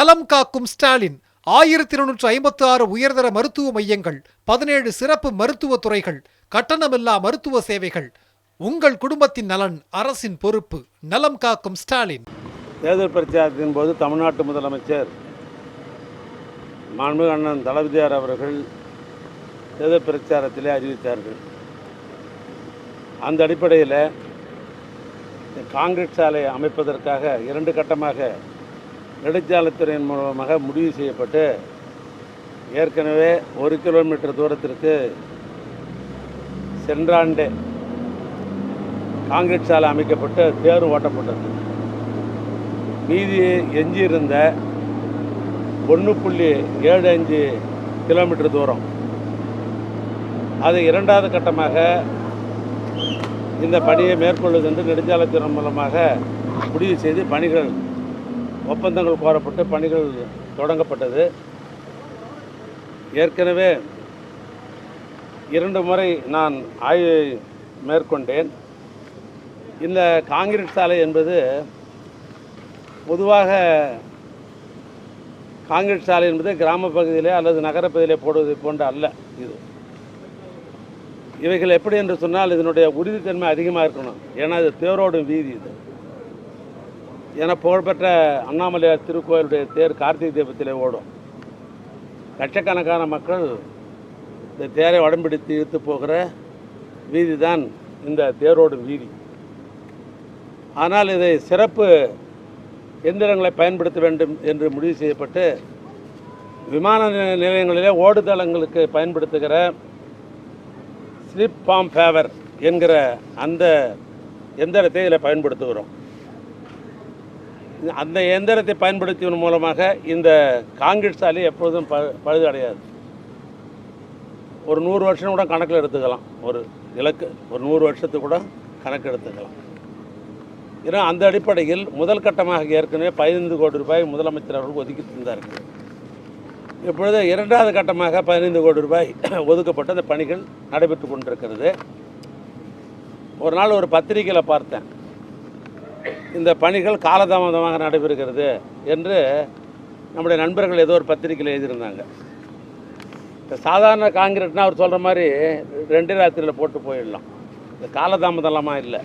நலம் காக்கும் ஸ்டாலின். ஆயிரத்தி இருநூற்று ஐம்பத்தி ஆறு உயர்தர மருத்துவ மையங்கள் பதினேழு சிறப்பு மருத்துவ துறைகள் கட்டணமில்லா மருத்துவ சேவைகள். உங்கள் குடும்பத்தின் நலன் அரசின் பொறுப்பு. நலம் காக்கும் ஸ்டாலின். தேர்தல் பிரச்சாரத்தின் போது தமிழ்நாட்டு முதலமைச்சர் மாண்புமிகு அண்ணன் தளபதியார் அவர்கள் தேர்தல் பிரச்சாரத்திலே அறிவித்தார்கள். அந்த அடிப்படையில் காங்கிரஸ் சாலை அமைப்பதற்காக இரண்டு கட்டமாக நெடுஞ்சாலைத்துறையின் மூலமாக முடிவு செய்யப்பட்டு ஏற்கனவே ஒரு கிலோமீட்டர் தூரத்திற்கு சென்ற ஆண்டு காங்கிரீட் சாலை அமைக்கப்பட்டு தேர் ஓட்டப்பட்டது. மீதி எஞ்சியிருந்த ஒன்று புள்ளி ஏழு அஞ்சு கிலோமீட்டர் தூரம். அது இரண்டாவது கட்டமாக இந்த பணியை மேற்கொள்வது என்று நெடுஞ்சாலைத்துறை மூலமாக முடிவு செய்து பணிகள் ஒப்பந்தங்கள் கோரப்பட்டு பணிகள் தொடங்கப்பட்டது. ஏற்கனவே இரண்டு முறை நான் ஆய்வு மேற்கொண்டேன். இந்த காங்கிரீட் சாலை என்பது பொதுவாக காங்கிரீட் சாலை என்பது கிராம பகுதியிலே அல்லது நகரப்பகுதியிலே போடுவது போன்ற அல்ல இது. இவைகள் எப்படி என்று சொன்னால் இதனுடைய உறுதித்தன்மை அதிகமாக இருக்கணும். ஏன்னா இது தேரோடும் வீதி இது. என புகழ்பெற்ற அண்ணாமலையார் திருக்கோயிலுடைய தேர் கார்த்திகை தீபத்திலே ஓடும். லட்சக்கணக்கான மக்கள் இந்த தேரை உடம்பிடித்து இழுத்து போகிற வீதி தான் இந்த தேரோடும் வீதி. ஆனால் இதை சிறப்பு எந்திரங்களை பயன்படுத்த வேண்டும் என்று முடிவு செய்யப்பட்டு விமான நிலையங்களிலே ஓடுதளங்களுக்கு பயன்படுத்துகிற ஸ்லிப் பாம் ஃபேவர் என்கிற அந்த எந்திரத்தை இதில் பயன்படுத்துகிறோம். அந்த இயந்திரத்தை பயன்படுத்தியதன் மூலமாக இந்த காங்கிரீட் சாலை எப்பொழுதும் ப பழுதடையாது. ஒரு நூறு வருஷம் கூட கணக்கில் எடுத்துக்கலாம். ஒரு இலக்கு ஒரு நூறு வருஷத்துக்கு கூட கணக்கு எடுத்துக்கலாம். ஏன்னா அந்த அடிப்படையில் முதல் கட்டமாக ஏற்கனவே பதினைந்து கோடி ரூபாய் முதலமைச்சர் அவர்கள் ஒதுக்கி தந்தார்கள் இப்பொழுது இரண்டாவது கட்டமாக பதினைந்து கோடி ரூபாய் ஒதுக்கப்பட்டு அந்த பணிகள் நடைபெற்று கொண்டிருக்கிறது. ஒரு நாள் ஒரு பத்திரிகையில் பார்த்தேன். இந்த பணிகள் காலதாமதமாக நடைபெறுகிறது என்று நம்முடைய நண்பர்கள் ஏதோ ஒரு பத்திரிகையில் எழுதியிருந்தாங்க. இந்த சாதாரண காங்கிரட்னா அவர் சொல்கிற மாதிரி ரெண்டு ராத்திரியில் போட்டு போயிடலாம். இந்த காலதாமதம்லாமா இல்லை.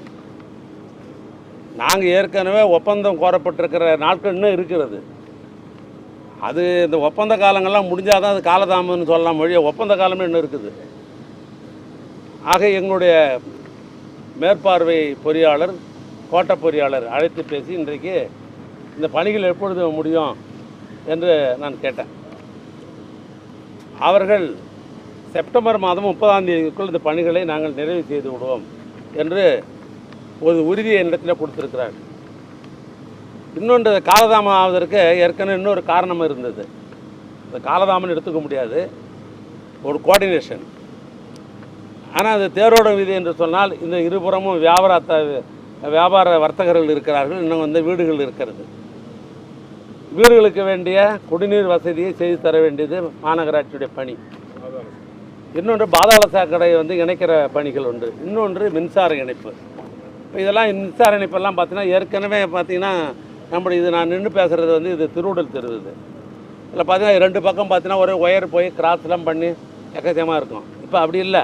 நாங்கள் ஏற்கனவே ஒப்பந்தம் கோரப்பட்டிருக்கிற நாட்கள் இன்னும் இருக்கிறது. அது இந்த ஒப்பந்த காலங்கள்லாம் முடிஞ்சால் தான் அது காலதாமதம்னு சொல்லலாம் வழியை ஒப்பந்த காலமே இன்னும் இருக்குது. ஆக எங்களுடைய மேற்பார்வை பொறியாளர் கோட்ட பொறியாளர் அழைத்து பேசி இன்றைக்கு இந்த பணிகள் எப்பொழுது முடியும் என்று நான் கேட்டேன். அவர்கள் செப்டம்பர் மாதம் முப்பதாம் தேதிக்குள் இந்த பணிகளை நாங்கள் நிறைவு செய்து விடுவோம் என்று ஒரு உறுதியை என்னிடத்தில் கொடுத்துருக்கிறார்கள் இன்னொன்று காலதாமம் ஆவதற்கு ஏற்கனவே இன்னொரு காரணம் இருந்தது. இந்த காலதாமன் எடுத்துக்க முடியாது. ஒரு கோஆர்டினேஷன் ஆனால் அது தேரோட விதி என்று சொன்னால் இந்த இருபுறமும் வியாபார வியாபார வர்த்தகர்கள் இருக்கிறார்கள் இன்னும் வந்து வீடுகள் இருக்கிறது. வீடுகளுக்கு வேண்டிய குடிநீர் வசதியை செய்து தர வேண்டியது மாநகராட்சியுடைய பணி. இன்னொன்று பாதாள சாக்கடை வந்து இணைக்கிற பணிகள் உண்டு. இன்னொன்று மின்சார இணைப்பு. இப்போ இதெல்லாம் மின்சார இணைப்பெல்லாம் பார்த்தீங்கன்னா ஏற்கனவே பார்த்தீங்கன்னா நம்முடைய இது நான் நின்று பேசுகிறது வந்து இது திருவுடல் தெரு இதில் பார்த்தீங்கன்னா ரெண்டு பக்கம் பார்த்தீங்கன்னா ஒரே ஒயர் போய் கிராஸ்லாம் பண்ணி எக்கச்சயமாக இருக்கும். இப்போ அப்படி இல்லை.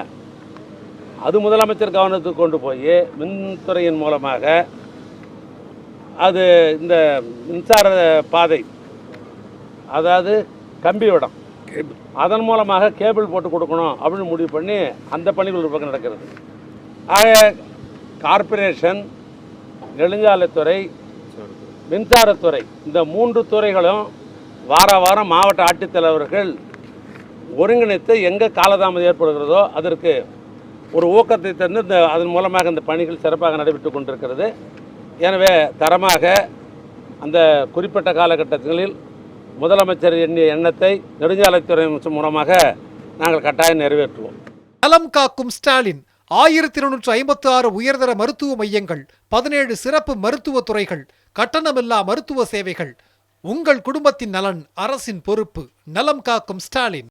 அது முதலமைச்சர் கவனத்துக்கு கொண்டு போய் மின்துறையின் மூலமாக அது இந்த மின்சார பாதை அதாவது கம்பி விடம் அதன் மூலமாக கேபிள் போட்டு கொடுக்கணும் அப்படின்னு முடிவு பண்ணி அந்த பணிகள் ஒரு பக்கம் நடக்கிறது. ஆக கார்ப்பரேஷன் நெடுஞ்சாலைத்துறை மின்சாரத்துறை இந்த மூன்று துறைகளும் வார வாரம் மாவட்ட ஆட்சித்தலைவர்கள் ஒருங்கிணைத்து எங்கே காலதாமதம் ஏற்படுகிறதோ அதற்கு ஒரு ஊக்கத்தை தந்து இந்த அதன் மூலமாக இந்த பணிகள் சிறப்பாக நடைபெற்று கொண்டிருக்கிறது. எனவே தரமாக அந்த குறிப்பிட்ட காலகட்டங்களில் முதலமைச்சர் எண்ணிய எண்ணத்தை நெடுஞ்சாலைத்துறை மூலமாக நாங்கள் கட்டாயம் நிறைவேற்றுவோம். நலம் காக்கும் ஸ்டாலின் ஆயிரத்தி இருநூற்று ஐம்பத்தி ஆறு உயர்தர மருத்துவ மையங்கள் பதினேழு சிறப்பு மருத்துவ துறைகள் கட்டணமில்லா மருத்துவ சேவைகள் உங்கள் குடும்பத்தின் நலன் அரசின் பொறுப்பு. நலம் காக்கும் ஸ்டாலின்.